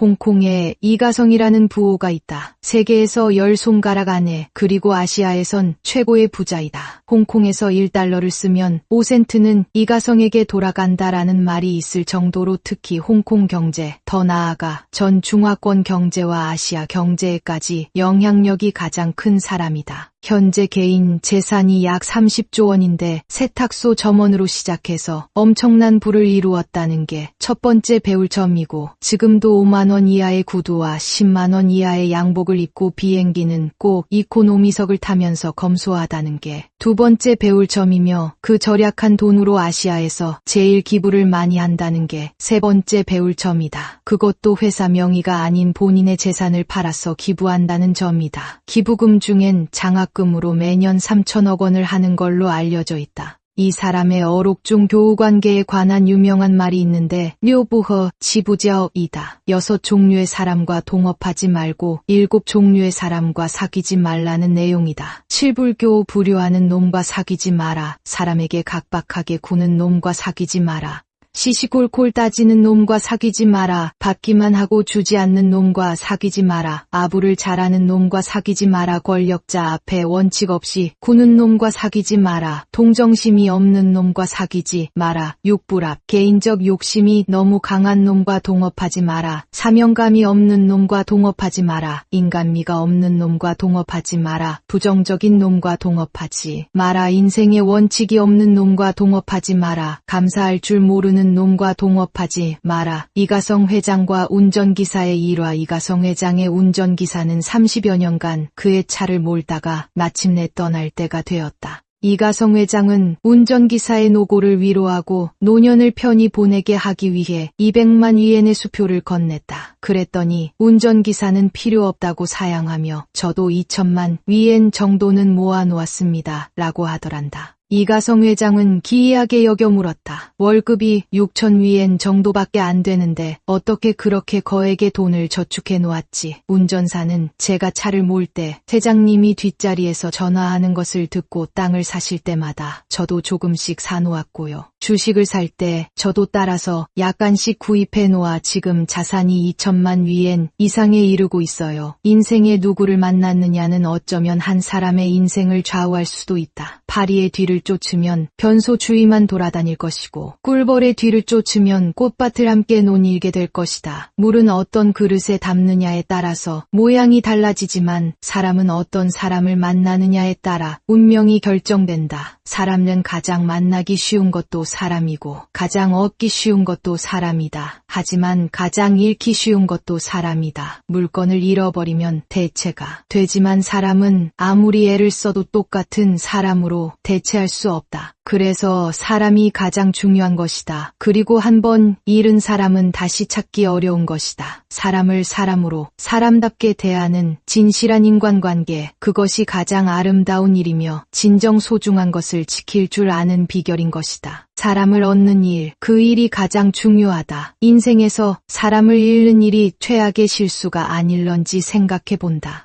홍콩에 이가성이라는 부호가 있다. 세계에서 열 손가락 안에 그리고 아시아에선 최고의 부자이다. 홍콩에서 1달러를 쓰면 5센트는 이가성에게 돌아간다라는 말이 있을 정도로 특히 홍콩 경제, 더 나아가 전 중화권 경제와 아시아 경제에까지 영향력이 가장 큰 사람이다. 현재 개인 재산이 약 30조 원인데 세탁소 점원으로 시작해서 엄청난 부를 이루었다는 게 첫 번째 배울 점이고 지금도 5만 원 이하의 구두와 10만 원 이하의 양복을 입고 비행기는 꼭 이코노미석을 타면서 검소하다는 게 두 번째 배울 점이며 그 절약한 돈으로 아시아에서 제일 기부를 많이 한다는 게 세 번째 배울 점이다. 그것도 회사 명의가 아닌 본인의 재산을 팔아서 기부한다는 점이다. 기부금 중엔 장학금 으로 매년 3천억 원을 하는 걸로 알려져 있다. 이 사람의 어록중 교우 관계에 관한 유명한 말이 있는데 료부허 지부자어이다. 여섯 종류의 사람과 동업하지 말고 일곱 종류의 사람과 사귀지 말라는 내용이다. 칠불교 불효하는 놈과 사귀지 마라. 사람에게 각박하게 구는 놈과 사귀지 마라. 시시콜콜 따지는 놈과 사귀지 마라. 받기만 하고 주지 않는 놈과 사귀지 마라. 아부를 잘하는 놈과 사귀지 마라. 권력자 앞에 원칙 없이 구는 놈과 사귀지 마라. 동정심이 없는 놈과 사귀지 마라. 육불합 개인적 욕심이 너무 강한 놈과 동업하지 마라. 사명감이 없는 놈과 동업하지 마라. 인간미가 없는 놈과 동업하지 마라. 부정적인 놈과 동업하지 마라. 인생에 원칙이 없는 놈과 동업하지 마라. 감사할 줄 모르는 놈과 동업하지 마라. 이가성 회장과 운전기사의 일화 이가성 회장의 운전기사는 30여 년간 그의 차를 몰다가 마침내 떠날 때가 되었다. 이가성 회장은 운전기사의 노고를 위로하고 노년을 편히 보내게 하기 위해 200만 위엔의 수표를 건넸다. 그랬더니 운전기사는 필요 없다고 사양하며 저도 2천만 위엔 정도는 모아놓았습니다. 라고 하더란다. 이가성 회장은 기이하게 여겨 물었다. 월급이 6천 위엔 정도밖에 안 되는데 어떻게 그렇게 거액의 돈을 저축해 놓았지. 운전사는 제가 차를 몰 때 회장님이 뒷자리에서 전화하는 것을 듣고 땅을 사실 때마다 저도 조금씩 사놓았고요. 주식을 살 때 저도 따라서 약간씩 구입해 놓아 지금 자산이 2천만 위엔 이상에 이르고 있어요. 인생에 누구를 만났느냐는 어쩌면 한 사람의 인생을 좌우할 수도 있다. 파리의 뒤를 쫓으면 변소 주위만 돌아다닐 것이고 꿀벌의 뒤를 쫓으면 꽃밭을 함께 논일게 될 것이다. 물은 어떤 그릇에 담느냐에 따라서 모양이 달라지지만 사람은 어떤 사람을 만나느냐에 따라 운명이 결정된다. 사람은 가장 만나기 쉬운 것도 사람이고 가장 얻기 쉬운 것도 사람이다. 하지만 가장 잃기 쉬운 것도 사람이다. 물건을 잃어버리면 대체가 되지만 사람은 아무리 애를 써도 똑같은 사람으로 대체할 수 없다. 그래서 사람이 가장 중요한 것이다. 그리고 한번 잃은 사람은 다시 찾기 어려운 것이다. 사람을 사람으로 사람답게 대하는 진실한 인간관계, 그것이 가장 아름다운 일이며 진정 소중한 것을 지킬 줄 아는 비결인 것이다. 사람을 얻는 일, 그 일이 가장 중요하다. 인생에서 사람을 잃는 일이 최악의 실수가 아닐런지 생각해 본다.